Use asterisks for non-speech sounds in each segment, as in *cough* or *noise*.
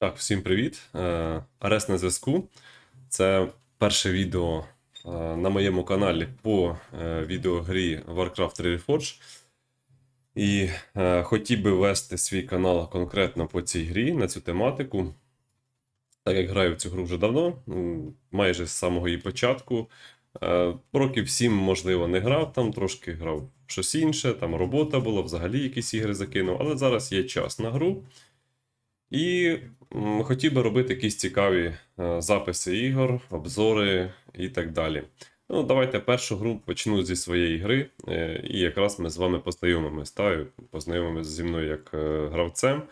Так, всім привіт. Е, Арест на зв'язку. Це перше відео е, на моєму каналі по е, відеогрі Warcraft 3 Reforged. І хотів би вести свій канал конкретно по цій грі, на цю тематику. Так як граю в цю гру вже давно, майже з самого її початку. Років 7, можливо, не грав там, трошки грав щось інше, там робота була, взагалі якісь ігри закинув, але зараз є час на гру. І хотів би робити якісь цікаві е, записи ігор, обзори і так далі. Ну, давайте першу гру почну зі своєї гри, е, і якраз ми з вами познайомимось. Та, познайомимось зі мною як е, гравцем,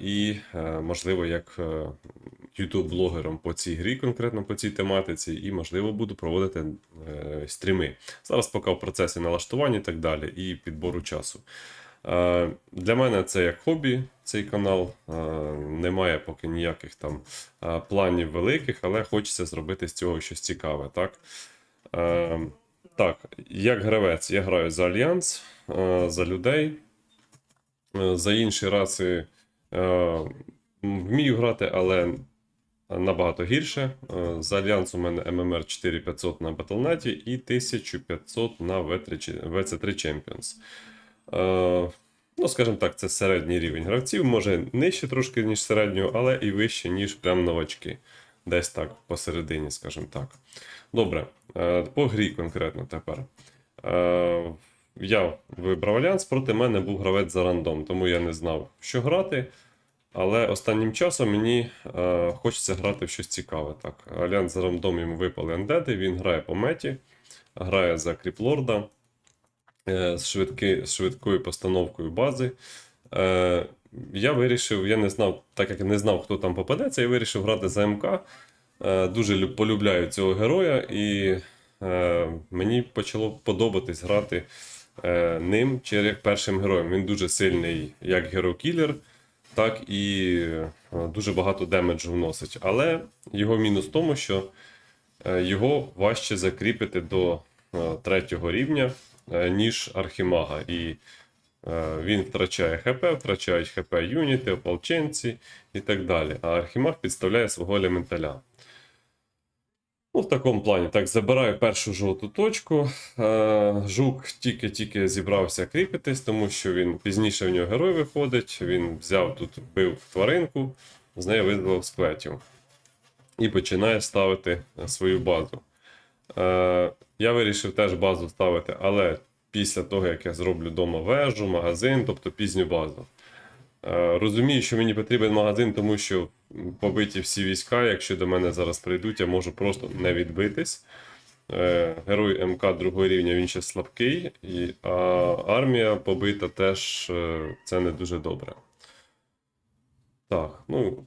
і, можливо, як ютуб-блогером по цій грі, конкретно по цій тематиці, і, можливо, буду проводити стріми. Зараз поки в процесі налаштування і так далі, і підбору часу. Е, Для мене це як хобі, цей канал. Е, Немає поки ніяких там е, планів великих, але хочеться зробити з цього щось цікаве. Так, так як гравець, я граю за Альянс, за людей. За інші раси вмію грати, але набагато гірше. За Альянс у мене ММР 4500 на Battle.net і 1500 на V3, VC3 Champions. Е, Ну, скажімо так, це середній рівень гравців, може нижче трошки, ніж середнього, але і вище, ніж прям новачки. Десь так, посередині, скажімо так. Добре, е, по грі конкретно тепер. Е, Я вибрав альянс, проти мене був гравець за рандом, тому я не знав, що грати. Але останнім часом мені хочеться грати в щось цікаве. Так, Альянс за рандом йому випали ендеди, він грає по меті, грає за кріплорда з, швидки, з швидкою постановкою бази. Е, я вирішив, я не знав, так як не знав, хто там попадеться, я вирішив грати за МК. Е, дуже полюбляю цього героя, і е, мені почало подобатись грати е, ним як першим героєм. Він дуже сильний як герокілер, так і е, дуже багато демеджу вносить. Але його мінус в тому, що е, його важче закріпити до е, третього рівня, е, ніж архімага. І е, він втрачає ХП, втрачають ХП юніти, ополченці і так далі. А архімаг підставляє свого елементаля. Ну, в такому плані. Так, забираю першу жовту точку. Е, Жук тільки-тільки зібрався кріпитись, тому що він пізніше в нього герой виходить. Він взяв тут, бив тваринку, з нею визвав сплетів. І починає ставити е, свою базу. Е, я вирішив теж базу ставити, але після того, як я зроблю вдома вежу, магазин, тобто пізню базу. Е, Розумію, що мені потрібен магазин, тому що побиті всі війська. Якщо до мене зараз прийдуть, я можу просто не відбитись. Е, Герой МК другого рівня він ще слабкий, а армія побита теж це не дуже добре. Так, ну.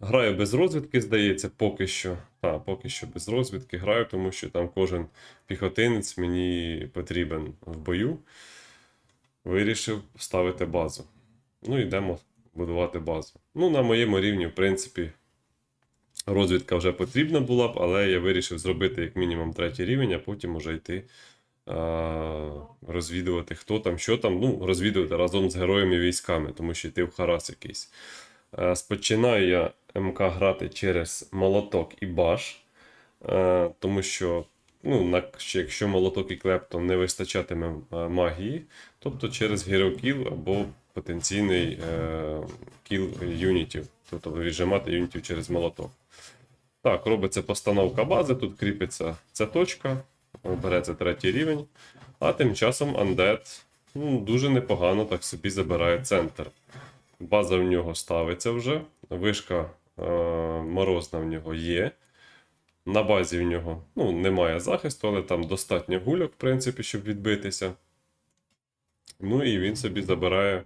Граю без розвідки, здається, поки що. Так, поки що без розвідки граю, тому що там кожен піхотинець мені потрібен в бою. Вирішив ставити базу. Ну, йдемо будувати базу. Ну, на моєму рівні, в принципі, розвідка вже потрібна була б, але я вирішив зробити як мінімум третій рівень, а потім уже йти а, розвідувати, хто там, що там. Ну, розвідувати разом з героями і військами, тому що йти в харас якийсь. Е, Спочинаю я МК грати через молоток і баш, е, тому що ну, якщо молоток і клептон не вистачатиме е, магії, тобто через гірокіл або потенційний кіл юнітів, тобто віджимати юнітів через молоток. Так, робиться постановка бази, тут кріпиться ця точка, береться третій рівень, а тим часом Undead ну, дуже непогано так собі забирає центр. База в нього ставиться вже, вишка е, морозна в нього є. На базі в нього ну, немає захисту, але там достатньо гульок, в принципі, щоб відбитися. Ну і він собі забирає,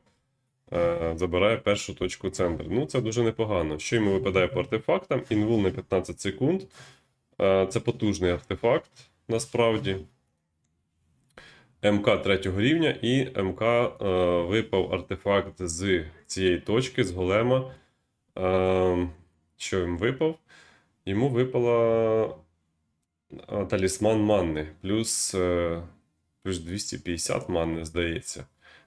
е, забирає першу точку центру. Ну, це дуже непогано. Що йому випадає по артефактам? Інвул на 15 секунд. Е, це потужний артефакт, насправді. МК третього рівня, і МК е, випав артефакт з цієї точки, з голема. Е, що їм випав? Йому випала е, талісман манни, плюс, е, плюс 250 манни, здається.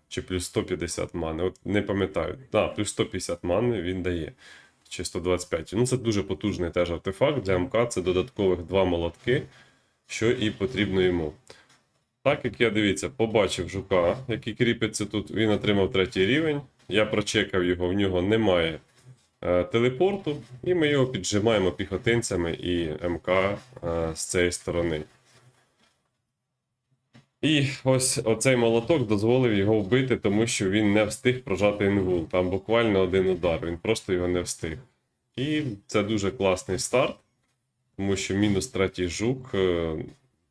чи плюс 150 мани. От не пам'ятаю. Так, плюс 150 мани він дає. Чи 125. Ну, це дуже потужний теж артефакт. Для МК це додаткових два молотки, що і потрібно йому. Так як я дивіться, побачив жука, який кріпиться тут, він отримав третій рівень. Я прочекав його, в нього немає е, телепорту, і ми його піджимаємо піхотинцями і МК е, з цієї сторони. І ось оцей молоток дозволив його вбити, тому що він не встиг прожати інгул. Там буквально один удар, він просто його не встиг. І це дуже класний старт, тому що мінус третій жук е,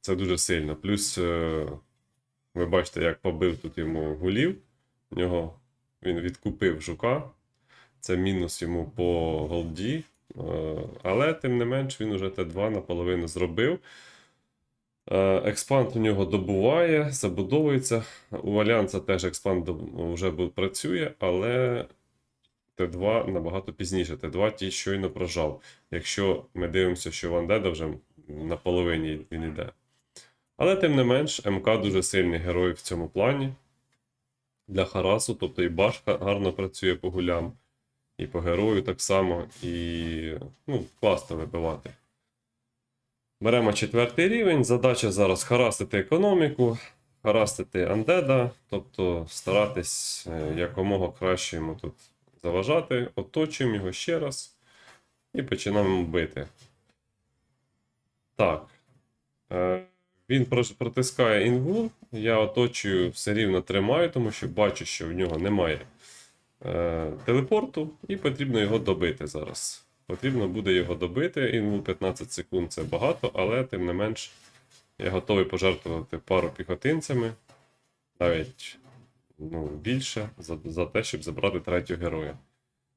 це дуже сильно. Плюс е, ви бачите, як побив тут йому гулів. В нього він відкупив жука. Це мінус йому по голді. Е, Але тим не менш він уже Т2 наполовину зробив. Е, Експанд у нього добуває, забудовується. У Альянса теж експанд вже працює, але Т2 набагато пізніше. Т2 ті щойно прожав. Якщо ми дивимося, що Вандеда вже на половині він йде. Але тим не менш, МК дуже сильний герой в цьому плані. Для Харасу, тобто і башка гарно працює по гулям, і по герою так само, і ну, класно вибивати. Беремо четвертий рівень. Задача зараз харастити економіку, харастити андеда, тобто старатись е, якомога краще йому тут заважати, оточуємо його ще раз і починаємо бити. Так. Він протискає інгул. Я оточую все рівно тримаю, тому що бачу, що в нього немає е, телепорту, і потрібно його добити зараз. Потрібно буде його добити. Інгул 15 секунд це багато, але тим не менш я готовий пожертвувати пару піхотинцями, навіть ну, більше, за, за те, щоб забрати третього героя.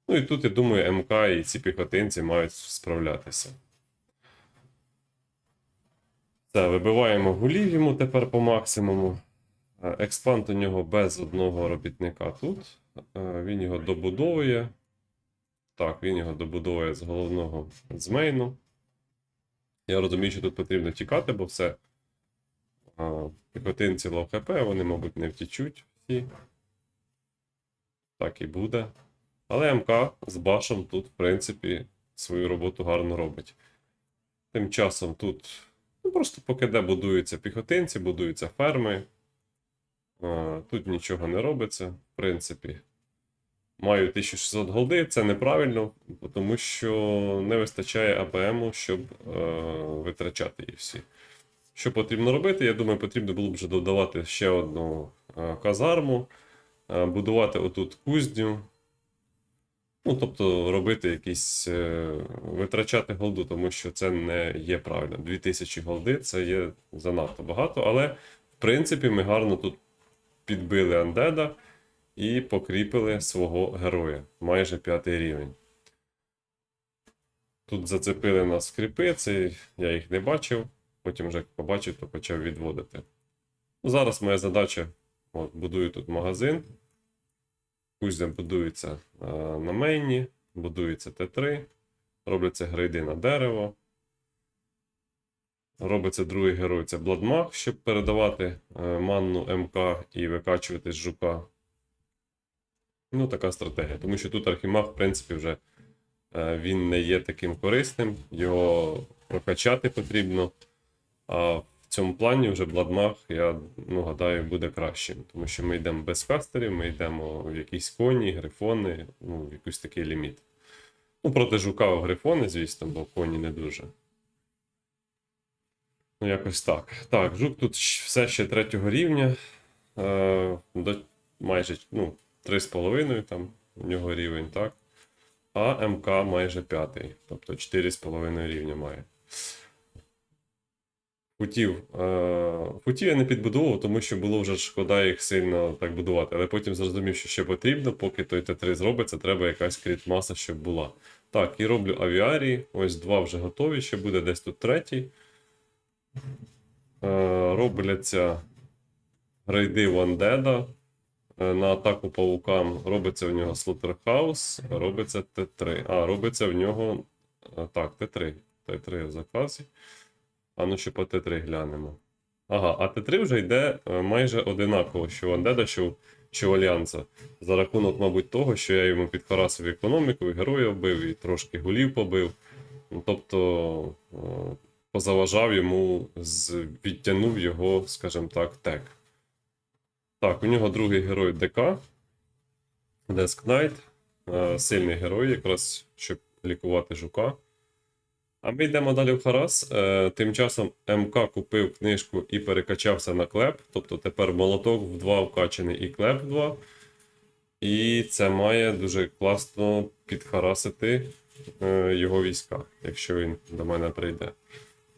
Ну і тут, я думаю, МК і ці піхотинці мають справлятися. Все, вибиваємо гулів йому тепер по максимуму. Е, Експант у нього без одного робітника тут. Е, Він його добудовує. Так, він його добудовує з головного з мейну. Я розумію, що тут потрібно тікати, бо все. А, Піхотинці лов ХП, вони, мабуть, не втічуть всі. Так і буде. Але МК з башом тут, в принципі, свою роботу гарно робить. Тим часом тут ну, просто поки де будуються піхотинці, будуються ферми. Тут нічого не робиться, в принципі. Маю 1600 голди, це неправильно, тому що не вистачає АПМу, щоб е, витрачати її всі. Що потрібно робити? Я думаю, потрібно було б вже додавати ще одну е, казарму, е, будувати отут кузню. Ну, тобто робити якісь е, витрачати голду, тому що це не є правильно. 2000 голди це є занадто багато, але в принципі ми гарно тут підбили андеда і покріпили свого героя. Майже п'ятий рівень. Тут зацепили нас скріпи, я їх не бачив. Потім вже як побачив, то почав відводити. Ну, Зараз моя задача: от, будую тут магазин. Кузня будується е, на мейні, будується Т3, робляться грейди на дерево. Робиться другий герой це Бладмаг, щоб передавати е, манну МК і викачувати з жука. Ну, така стратегія. Тому що тут Архімаг, в принципі, вже е, він не є таким корисним, його прокачати потрібно. А в цьому плані вже Бладмаг, я ну, гадаю, буде кращим. Тому що ми йдемо без кастерів, ми йдемо в якісь коні, грифони, ну, якийсь такий ліміт. Ну, проти жука у грифони, звісно, бо коні не дуже. Ну, якось так. Так, жук тут все ще третього рівня. Е, до, майже ну, 3,5 там у нього рівень, так? А МК майже п'ятий, тобто 4,5 рівня має. Футів. Е, футів я не підбудовував, тому що було вже шкода їх сильно так будувати. Але потім зрозумів, що ще потрібно, поки той Т3 зробиться, треба якась кріт-маса, щоб була. Так, і роблю авіарії. Ось два вже готові, ще буде десь тут третій. Е, робляться рейди Вандеда. Е, На атаку павукам робиться в нього Слотерхаус, робиться Т3. А, робиться в нього. е, Так, Т3. Т3 в заказі. А ну ще по Т3 глянемо. Ага, а Т3 вже йде е, майже одинаково, що у Undead, що у Альянса. За рахунок, мабуть, того, що я йому підхарасив економіку, і героїв бив, і трошки голів побив. Ну, тобто е, позаважав йому, відтягнув його, скажімо так, тек. Так, у нього другий герой ДК. Desk Knight. Е, Сильний герой, якраз щоб лікувати жука. А ми йдемо далі в Харас. Е, Тим часом МК купив книжку і перекачався на клеп. Тобто тепер молоток в 2 вкачаний і клеп в 2. І це має дуже класно підхарасити е, його війська, якщо він до мене прийде.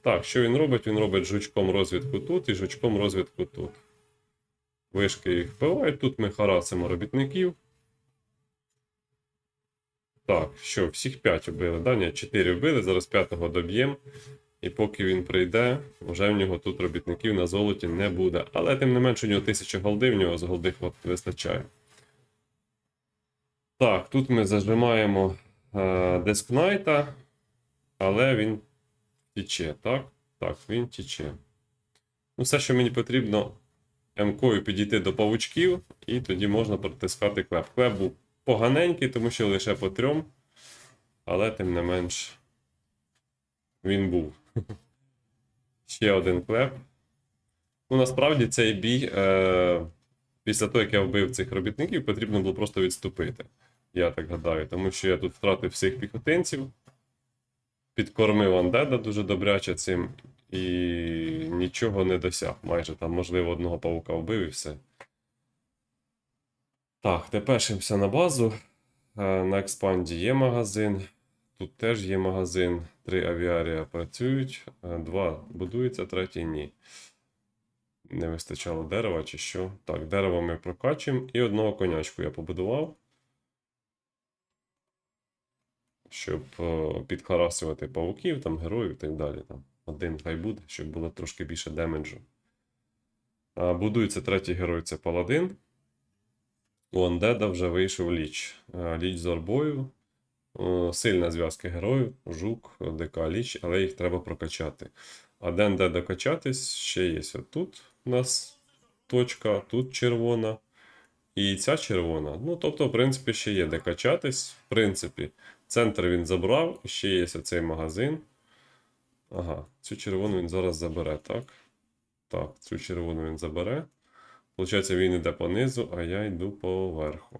Так, що він робить? Він робить жучком розвідку тут і жучком розвідку тут. Вишки їх вбивають. Тут ми харасимо робітників. Так, що, всіх 5 вбили, да? Ні, 4 вбили, зараз 5-го доб'ємо. І поки він прийде, вже в нього тут робітників на золоті не буде. Але тим не менше, у нього 1000 голди, в нього з голди вистачає. Так, тут ми зажимаємо е, дескнайта, але він тіче, так? Так, він тіче. Ну, все, що мені потрібно, М-кою підійти до павучків, і тоді можна протискати клеп. Клеп був поганенький, тому що лише по трьом, але тим не менш він був. *laughs* Ще один клеп. Ну, насправді цей бій, е, після того, як я вбив цих робітників, потрібно було просто відступити. Я так гадаю, тому що я тут втратив всіх піхотинців, підкормив Андеда дуже добряче цим і нічого не досяг. Майже там, можливо, одного павука вбив і все. Так, тепешимося на базу. Е, На експанді є магазин. Тут теж є магазин. Три авіарія працюють, е, два будуються, третій ні. Не вистачало дерева чи що. Так, дерево ми прокачуємо. І одного конячку я побудував. Щоб е, підхарасувати павуків, там, героїв і так далі. Там. Один хай буде, щоб було трошки більше демеджу. Будується третій герой це паладин. У Андеда вже вийшов ліч. Е, Ліч з орбою. Е, Сильна зв'язка героїв, жук, ДК ліч, але їх треба прокачати. А де докачатись, ще є. Тут у нас точка, тут червона. І ця червона. Ну, тобто, в принципі, ще є де качатись. В принципі, центр він забрав, ще є цей магазин. Ага, цю червону він зараз забере, так? Так, цю червону він забере. Получається, він йде по низу, а я йду по верху.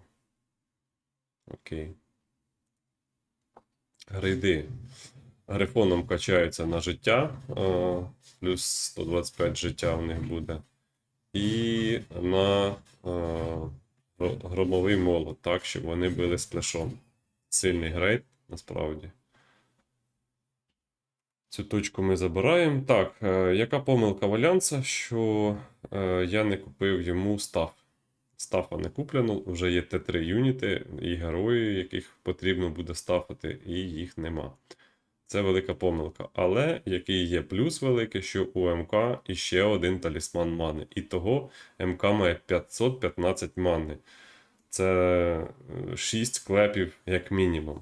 Окей. Грейди. Грифоном качаються на життя. Плюс 125 життя в них буде. І на гро- громовий молот, так, щоб вони били сплешом. Сильний грейд, насправді. Цю точку ми забираємо. Так, е, яка помилка Валянса, що е, я не купив йому стаф. Стафа не куплено, вже є Т3 юніти і герої, яких потрібно буде стафати, і їх нема. Це велика помилка. Але який є плюс великий, що у МК іще один талісман мани. І того МК має 515 мани. Це 6 клепів як мінімум.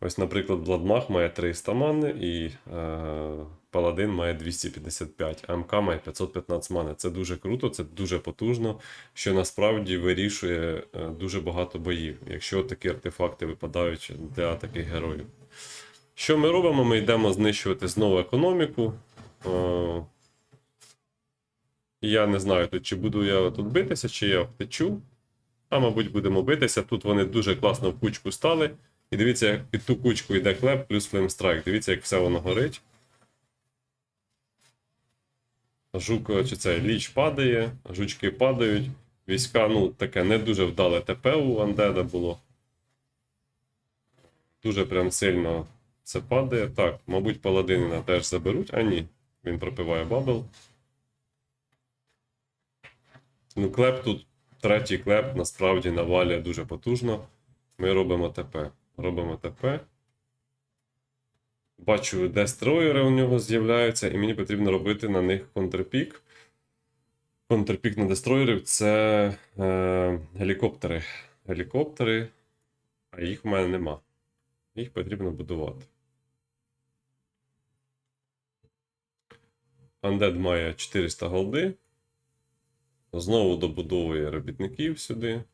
Ось, наприклад, Бладмах має 300 мани і е, Паладин має 255, а МК має 515 мани. Це дуже круто, це дуже потужно, що насправді вирішує е, дуже багато боїв, якщо такі артефакти випадають для таких героїв. Що ми робимо? Ми йдемо знищувати знову економіку. Е, я не знаю, чи буду я тут битися, чи я втечу. А, мабуть, будемо битися. Тут вони дуже класно в кучку стали. І дивіться, як під ту кучку йде клеп плюс флеймстрайк. Дивіться, як все воно горить. Жук чи це ліч падає, жучки падають. Війська, ну, таке не дуже вдале ТП у Андеда було. Дуже прям сильно це падає. Так, мабуть, паладинина теж заберуть, а ні. Він пропиває бабл. Ну, клеп тут, третій клеп насправді навалює дуже потужно. Ми робимо ТП. Робимо ТП. Бачу, дестроєри у нього з'являються, і мені потрібно робити на них контрпік. Контрпік на дестроєрів це е, гелікоптери. Гелікоптери, а їх в мене нема. Їх потрібно будувати. Undead має 400 голди. Знову добудовує робітників сюди.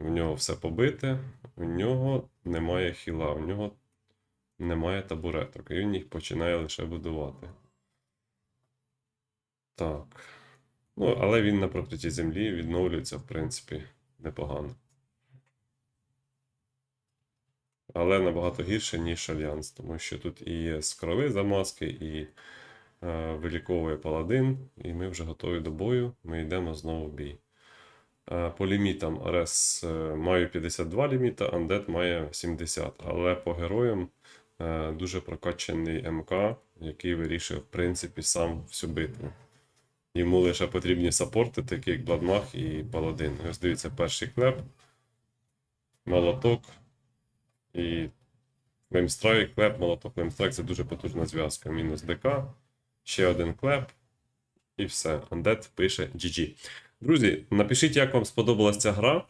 В нього все побите, у нього немає хіла, у нього немає табуреток, і він їх починає лише будувати. Так. Ну, але він на прокритті землі відновлюється, в принципі, непогано. Але набагато гірше, ніж Альянс, тому що тут і є скрови замазки, і е, виліковує паладин, і ми вже готові до бою. Ми йдемо знову в бій. Е, По лімітам Арес е, маю 52 ліміта, Андет має 70. Але по героям е, дуже прокачаний МК, який вирішує, в принципі, сам всю битву. Йому лише потрібні саппорти, такі як Бладмах і Паладин. Ось дивіться, перший клеп, молоток і Флеймстрайк, клеп, молоток, флеймстрайк це дуже потужна зв'язка. Мінус ДК, ще один клеп, і все. Undead пише GG. Друзі, напишіть, як вам сподобалася ця гра,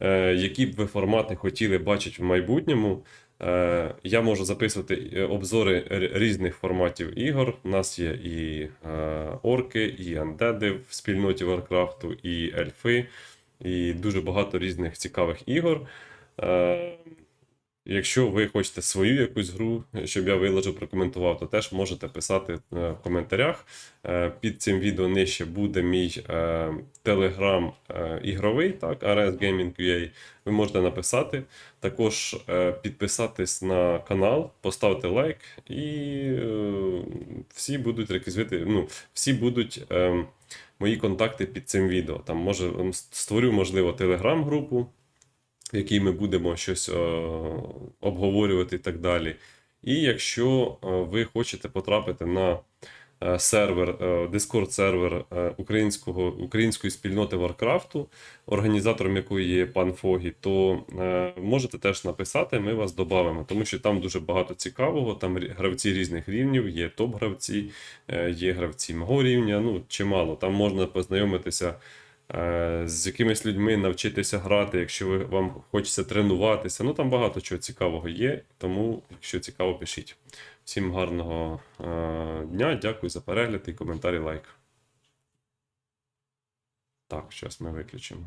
е, які б ви формати хотіли бачити в майбутньому. Е, я можу записувати е, обзори різних форматів ігор. У нас є і орки, і андеди в спільноті Варкрафту, і ельфи, і дуже багато різних цікавих ігор. Якщо ви хочете свою якусь гру, щоб я виложив, прокоментував, то теж можете писати е, в коментарях. Е, Під цим відео нижче буде мій телеграм ігровий, так, RS Gaming UA. Ви можете написати. Також е, підписатись на канал, поставити лайк, і всі будуть реквізити, ну, всі будуть. Е, Мої контакти під цим відео. Там може створю, можливо, телеграм-групу, в якій ми будемо щось е, обговорювати і так далі. І якщо е, ви хочете потрапити на е, сервер, Discord сервер українського, української спільноти Варкрафту, організатором якої є пан Фогі, то можете теж написати, ми вас додамо, тому що там дуже багато цікавого, там гравці різних рівнів, є топ-гравці, є гравці мого рівня, ну чимало. Там можна познайомитися з якимись людьми навчитися грати, якщо ви, вам хочеться тренуватися. Ну там багато чого цікавого є, тому, якщо цікаво, пишіть. Всім гарного е, дня, дякую за перегляд і коментарі лайк. Так, зараз ми виключимо.